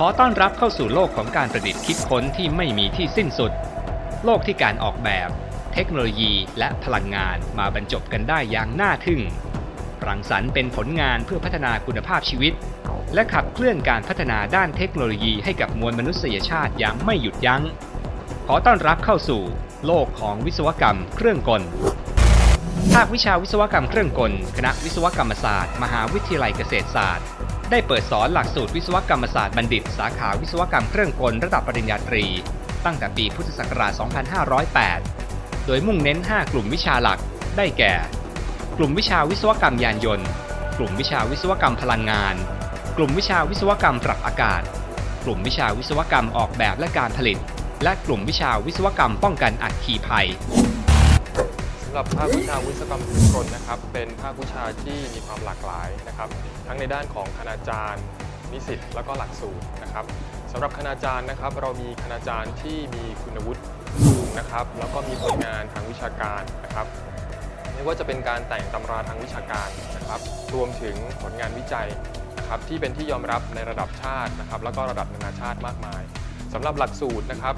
ขอต้อนรับเข้าสู่โลกของการประดิษฐ์คิดค้นที่ไม่มีที่สิ้นสุด โลกที่การออกแบบ เทคโนโลยีและพลังงานมาบรรจบกันได้อย่างน่าทึ่ง รังสรรค์เป็นผลงานเพื่อพัฒนาคุณภาพชีวิต และขับเคลื่อนการพัฒนาด้านเทคโนโลยีให้กับมวลมนุษยชาติอย่างไม่หยุดยัง้ง ขอต้อนรับเข้าสู่ โลกของวิศวกรรมเครื่องกลภาควิชาวิศวกรรมเครื่องกล คณะวิศวกรรมศาสตร์ มหาวิทยาลัยเกษตรศาสตร์ ได้เปิดสอนหลักสูตรวิศวกรรมศาสตร์บัณฑิต สาขาวิศวกรรมเครื่องกลระดับปริญญาตรี ตั้งแต่ปีพุทธศักราช 2508 โดยมุ่งเน้น 5 กลุ่มวิชาหลัก ได้แก่ กลุ่มวิชาวิศวกรรมยานยนต์ กลุ่มวิชาวิศวกรรมพลังงาน กลุ่มวิชาวิศวกรรมปรับอากาศ กลุ่มวิชาวิศวกรรมออกแบบและการผลิต และกลุ่มวิชาวิศวกรรมป้องกันอัคคีภัยำหรับภาควิชาวิศวกรรมเครื่องกลนะครับ เป็นภาควิชาที่มีความหลากหลายนะครับ ทั้งในด้านของคณาจารย์ นิสิตแล้วก็หลักสูตรนะครับสำหรับคณาจารย์นะครับ เรามีคณาจารย์ที่มีคุณวุฒิสูงนะครับ แล้วก็มีผลงานทางวิชาการนะครับ ไม่ว่าจะเป็นการแต่งตำราทางวิชาการนะครับ รวมถึงผลงานวิจัยนะครับที่เป็นที่ยอมรับในระดับชาตินะครับ แล้วก็ระดับนานาชาติมากมายสำหรับหลักสูตรนะครับ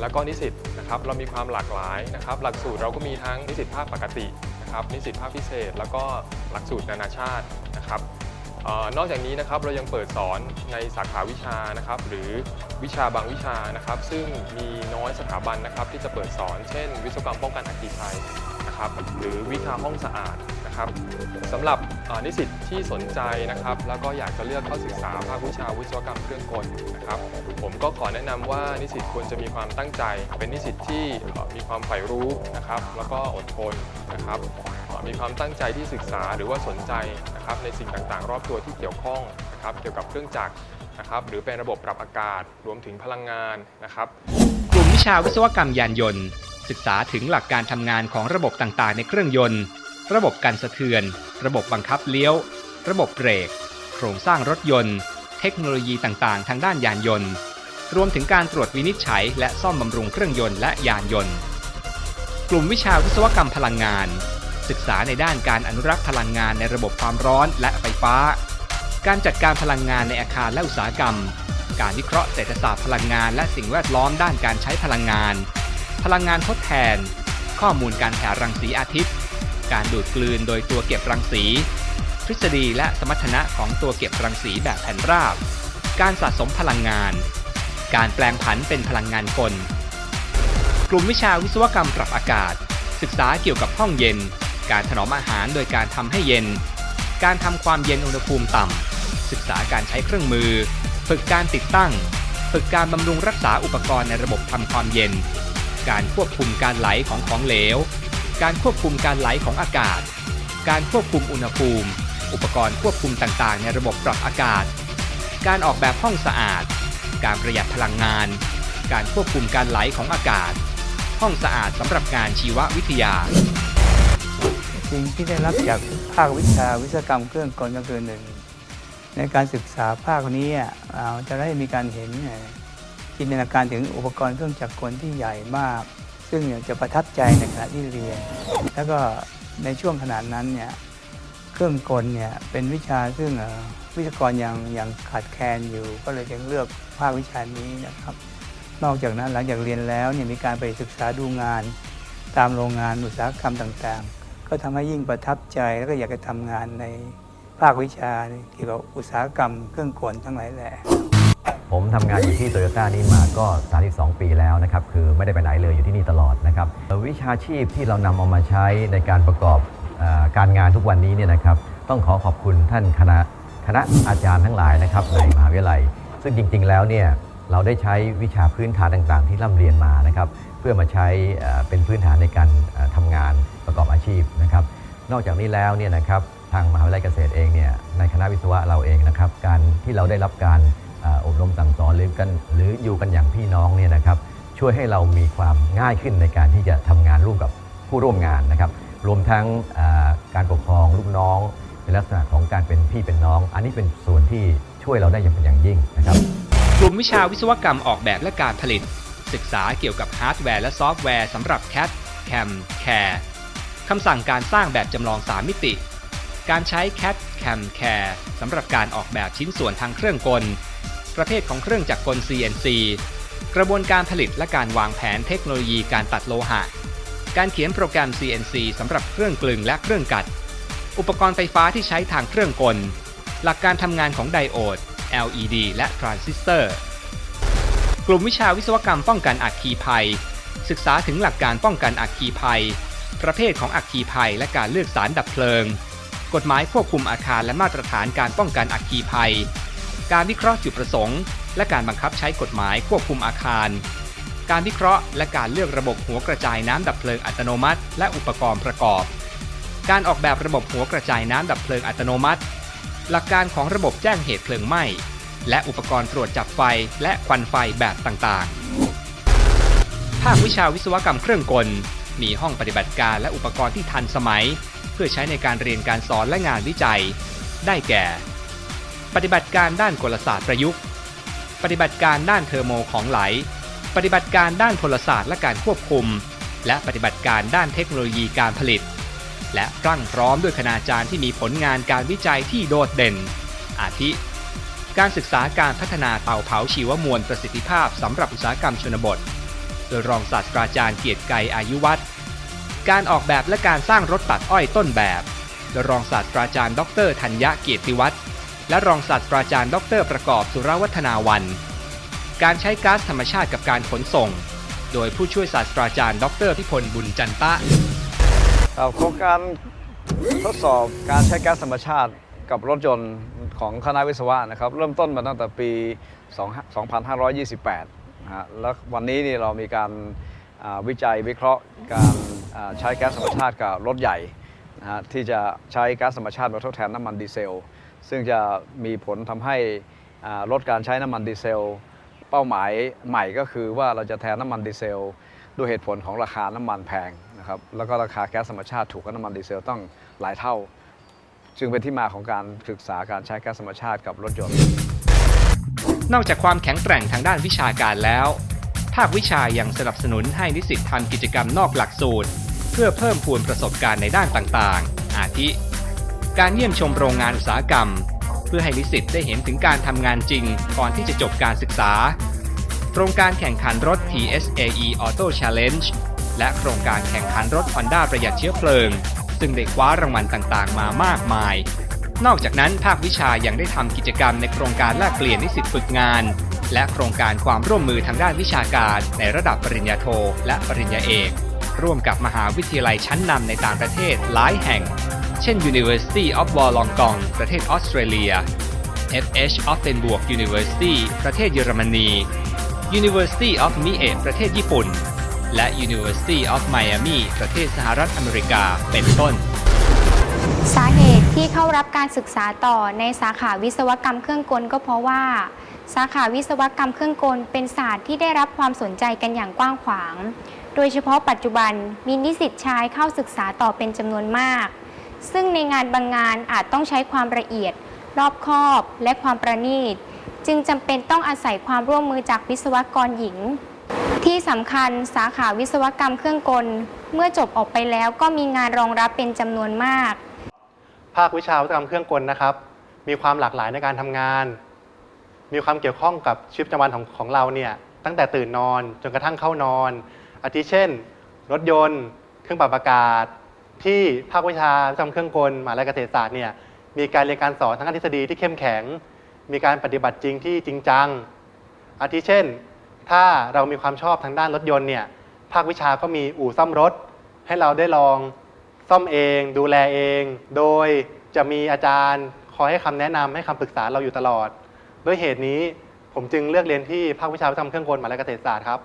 แล้วก็นิสิตนะครับเรามีความหลากหลายนะครับ หลักสูตรเราก็มีทั้งนิสิตภาคปกตินะครับนิสิตภาคพิเศษ แล้วก็หลักสูตรนานาชาตินะครับออนอกจากนี้นะครับเรายังเปิดสอนในสาขาวิชานะครับ หรือวิชาบางวิชานะครับ ซึ่งมีน้อยสถาบันนะครับ ที่จะเปิดสอน เช่น วิศวกรรมป้องกันอัคคีภัยนะครับ หรือวิชาห้องสะอาด นะครับสำหรับนิสิตที่สนใจนะครับ แล้วก็อยากจะเลือกเข้าศึกษาภาควิชาวิศวกรรมเครื่องกลนะครับ ผมก็ขอแนะนำว่านิสิตควรจะมีความตั้งใจ เป็นนิสิตที่มีความใฝ่รู้นะครับ แล้วก็อดทนนะครับมีความตั้งใจที่ศึกษาหรือว่าสนใจนะครับในสิ่งต่างๆ รอบตัวที่เกี่ยวข้องนะครับเกี่ยวกับเครื่องจักรนะครับหรือเป็นระบบปรับอากาศรวมถึงพลังงานนะครับ กลุ่มวิชาวิศวกรรมยานยนต์ ศึกษาถึงหลักการทำงานของระบบต่างๆ ในเครื่องยนต์ ระบบการสะเทือน ระบบบังคับเลี้ยว ระบบเบรก โครงสร้างรถยนต์ เทคโนโลยีต่างๆ ทางด้านยานยนต์ รวมถึงการตรวจวินิจฉัย และซ่อมบำรุงเครื่องยนต์และยานยนต์ กลุ่มวิชาวิศวกรรมพลังงาน ศึกษาในด้านการอนุรักษ์พลังงานในระบบความร้อนและไฟฟ้า การจัดการพลังงานในอาคารและอุตสาหกรรม การวิเคราะห์เศรษฐศาสตร์พลังงาน และสิ่งแวดล้อมด้านการใช้พลังงาน พลังงานทดแทน ข้อมูลการแผ่รังสีอาทิตย์ การดูดกลืนโดยตัวเก็บรังสี ทฤษฎีและสมรรถนะของตัวเก็บรังสีแบบแผ่นราบ การสะสมพลังงาน การแปลงผันเป็นพลังงานกล กลุ่มวิชาวิศวกรรมปรับอากาศ ศึกษาเกี่ยวกับห้องเย็น การถนอมอาหารโดยการทำให้เย็น การทำความเย็นอุณหภูมิต่ำศึกษาการใช้เครื่องมือ ฝึกการติดตั้ง ฝึกการบำรุงรักษาอุปกรณ์ในระบบทำความเย็น การควบคุมการไหลของของเหลว การควบคุมการไหลของอากาศ การควบคุมอุณหภูมิ อุปกรณ์ควบคุมต่างๆ ในระบบปรับอากาศ การออกแบบห้องสะอาด การประหยัดพลังงาน การควบคุมการไหลของอากาศ ห้องสะอาดสำหรับงานชีววิทยา สิ่งที่ได้รับจากภาควิชาวิศวกรรมเครื่องกลก็คือหนึ่งในการศึกษาภาคนี้เราจะได้มีการเห็นจินตนาการถึงอุปกรณ์เครื่องจักรกลที่ใหญ่มาก ซึ่งจะประทับใจในขณะที่เรียน แล้วก็ในช่วงขนาดนั้นเนี่ยเครื่องกลเนี่ยเป็นวิชาซึ่งวิศวกรยังยังขาดแคลนอยู่ ก็เลยจึงเลือกภาควิชานี้นะครับ นอกจากนั้นหลังจากเรียนแล้วเนี่ยมีการไปศึกษาดูงาน ตามโรงงานอุตสาหกรรมต่างๆ ก็ทำให้ยิ่งประทับใจแล้วก็อยากจะทำงานในภาควิชาเกี่ยวกับอุตสาหกรรมเครื่องกลทั้งหลายแหล่ ผมทำงานอยู่ที่โตโยต้านี้มาก็ 32 ปีแล้วนะครับ คือไม่ได้ไปไหนเลยอยู่ที่นี่ตลอดนะครับ วิชาชีพที่เรานำเอามาใช้ในการประกอบอการงานทุกวันนี้เนี่ยนะครับ ต้องขอขอบคุณท่านคณะคณะอาจารย์ทั้งหลายนะครับในมหาวิทยาลัย ซึ่งจริง ๆ แล้วเนี่ยเราได้ใช้วิชาพื้นฐานต่างๆ ที่ร่ำเรียนมานะครับ เพื่อมาใช้เป็นพื้นฐานในการทำงานประกอบอาชีพนะครับ นอกจากนี้แล้วเนี่ยนะครับทางมหาวิทยาลัยเกษตรเองเนี่ยในคณะวิศวะเราเองนะครับ การที่เราได้รับการ อ่ออบรมสั่งสอนหรือกันหรืออยู่กันอย่างพี่น้องเนี่ยนะครับช่วยให้เรามีความง่ายขึ้นในการที่จะทำงานร่วมกับผู้ร่วมงานนะครับ รวมทั้งการปกครองลูกน้องในลักษณะของการเป็นพี่เป็นน้อง อันนี้เป็นส่วนที่ช่วยเราได้อย่างเป็นอย่างยิ่งนะครับกลุ่มวิชาวิศวกรรมออกแบบและการผลิต ศึกษาเกี่ยวกับฮาร์ดแวร์และซอฟต์แวร์สำหรับ CAD CAM CARE คำสั่งการสร้างแบบจำลอง 3 มิติ การใช้ CAD CAM CARE สำหรับการออกแบบชิ้นส่วนทางเครื่องกล ประเภทของเครื่องจักรกล CNC กระบวนการผลิตและการวางแผนเทคโนโลยีการตัดโลหะ การเขียนโปรแกรม CNC สำหรับเครื่องกลึงและเครื่องกัด อุปกรณ์ไฟฟ้าที่ใช้ทางเครื่องกล หลักการทำงานของไดโอด LED และทรานซิสเตอร์ กลุ่มวิชาวิศวกรรมป้องกันอัคคีภัย ศึกษาถึงหลักการป้องกันอัคคีภัย ประเภทของอัคคีภัยและการเลือกสารดับเพลิง กฎหมายควบคุมอาคารและมาตรฐานการป้องกันอัคคีภัย การวิเคราะห์จุดประสงค์ และการบังคับใช้กฎหมายควบคุมอาคาร การวิเคราะห์และการเลือกระบบหัวกระจายน้ำดับเพลิงอัตโนมัติ และอุปกรณ์ประกอบ การออกแบบระบบหัวกระจายน้ำดับเพลิงอัตโนมัติ หลักการของระบบแจ้งเหตุเพลิงไหม้ และอุปกรณ์ตรวจจับไฟและควันไฟแบบต่างๆ ภาควิชาวิศวกรรมเครื่องกล มีห้องปฏิบัติการและอุปกรณ์ที่ทันสมัย เพื่อใช้ในการเรียนการสอนและงานวิจัย ได้แก่ ปฏิบัติการด้านกลศาสตร์ประยุกต์ ปฏิบัติการด้านเทอร์โมของไหล ปฏิบัติการด้านพลศาสตร์และการควบคุม และปฏิบัติการด้านเทคโนโลยีการผลิต และพรั่งพร้อมด้วยคณาจารย์ที่มีผลงานการวิจัยที่โดดเด่น อาทิ การศึกษาการพัฒนาเตาเผาชีวมวลประสิทธิภาพสำหรับอุตสาหกรรมชนบท โดยรองศาสตราจารย์เกียรติไกรอายุวัฒน์การออกแบบและการสร้างรถตัดอ้อยต้นแบบ โดยรองศาสตราจารย์ ดรธัญญเกียรติวัฒน์ และรองศาสตราจารย์ ดร ประกอบสุรวัฒนาวัน การใช้ก๊าซธรรมชาติกับการขนส่ง โดยผู้ช่วยศาสตราจารย์ ดรพิพลบุญจันตะโครงการทดสอบการใช้แก๊สธรรมชาติกับรถยนต์ของคณะวิศวะนะครับ เริ่มต้นมาตั้งแต่ปี 2528นะฮะแล้ววันนี้นี่เรามีการวิจัยวิเคราะห์การใช้แก๊สธรรมชาติกับรถใหญ่นะฮะที่จะใช้แก๊สธรรมชาติมาทดแทนน้ำมันดีเซล ซึ่งจะมีผลทำให้ลดการใช้น้ำมันดีเซล เป้าหมายใหม่ก็คือว่าเราจะแทนน้ำมันดีเซลด้วยเหตุผลของราคาน้ำมันแพงนะครับแล้วก็ราคาแก๊สธรรมชาติถูกกว่าน้ำมันดีเซลต้องหลายเท่า จึงเป็นที่มาของการศึกษาการใช้แก๊สธรรมชาติกับรถยนต์ นอกจากความแข็งแกร่งทางด้านวิชาการแล้ว ภาควิชายังสนับสนุนให้นิสิตทำกิจกรรมนอกหลักสูตร เพื่อเพิ่มพูนประสบการณ์ในด้านต่างๆ อาทิ การเยี่ยมชมโรงงานอุตสาหกรรม เพื่อให้นิสิตได้เห็นถึงการทำงานจริงก่อนที่จะจบการศึกษา โครงการแข่งขันรถ TSAE Auto Challenge และโครงการแข่งขันรถ Honda ประหยัดเชื้อเพลิง ซึ่งได้คว้ารางวัลต่างๆ มามากมาย นอกจากนั้นภาควิชายังได้ทำกิจกรรมในโครงการแลกเปลี่ยนนิสิตฝึกงาน และโครงการความร่วมมือทางด้านวิชาการในระดับปริญญาโท และปริญญาเอก ร่วมกับมหาวิทยาลัยชั้นนำในต่างประเทศหลายแห่ง เช่น University of Wollongong ประเทศออสเตรเลีย FH Offenburg University ประเทศเยอรมนี University of Miami ประเทศญี่ปุ่น และ University of Miami ประเทศสหรัฐอเมริกา เป็นต้น สาเหตุที่เข้ารับการศึกษาต่อในสาขาวิศวกรรมเครื่องกลก็เพราะว่า สาขาวิศวกรรมเครื่องกล เป็นศาสตร์ที่ได้รับความสนใจกันอย่างกว้างขวาง โดยเฉพาะปัจจุบันมีนิสิตชายเข้าศึกษาต่อเป็นจำนวนมาก ซึ่งในงานบางงานอาจต้องใช้ความละเอียด รอบคอบและความประณีต จึงจำเป็นต้องอาศัยความร่วมมือจากวิศวกรหญิง ที่สำคัญสาขาวิศวกรรมเครื่องกล เมื่อจบออกไปแล้วก็มีงานรองรับเป็นจำนวนมาก ภาควิชาวิศวกรรมเครื่องกลนะครับ มีความหลากหลายในการทำงาน มีความเกี่ยวข้องกับชีวิตประจำวันของของเราเนี่ยตั้งแต่ตื่นนอนจนกระทั่งเข้านอน อาทิเช่น รถยนต์ เครื่องปรับอากาศ ที่ภาควิชาวิศวกรรมเครื่องกลมหาวิทยาลัยเกษตรศาสตร์เนี่ยมีการเรียนการสอนทั้งด้านทฤษฎีที่เข้มแข็ง มีการปฏิบัติจริงที่จริงจัง อาทิเช่น ถ้าเรามีความชอบทางด้านรถยนต์เนี่ยภาควิชาก็มีอู่ซ่อมรถ ให้เราได้ลองซ่อมเอง ดูแลเอง โดยจะมีอาจารย์คอยให้คำแนะนำให้คำปรึกษาเราอยู่ตลอด ด้วยเหตุนี้ผมจึงเลือกเรียนที่ภาควิชาวิศวกรรมเครื่องกลมหาวิทยาลัยเกษตรศาสตร์ครับ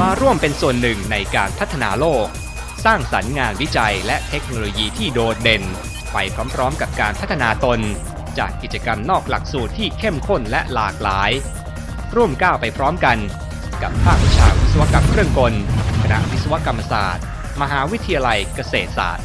มาร่วมเป็นส่วนหนึ่งในการพัฒนาโลก สร้างสรรค์งานวิจัยและเทคโนโลยีที่โดดเด่น ไปพร้อมๆกับการพัฒนาตน จากกิจกรรมนอกหลักสูตรที่เข้มข้นและหลากหลาย ร่วมก้าวไปพร้อมกัน กับภาควิชาวิศวกรรมเครื่องกล คณะวิศวกรรมศาสตร์ มหาวิทยาลัยเกษตรศาสตร์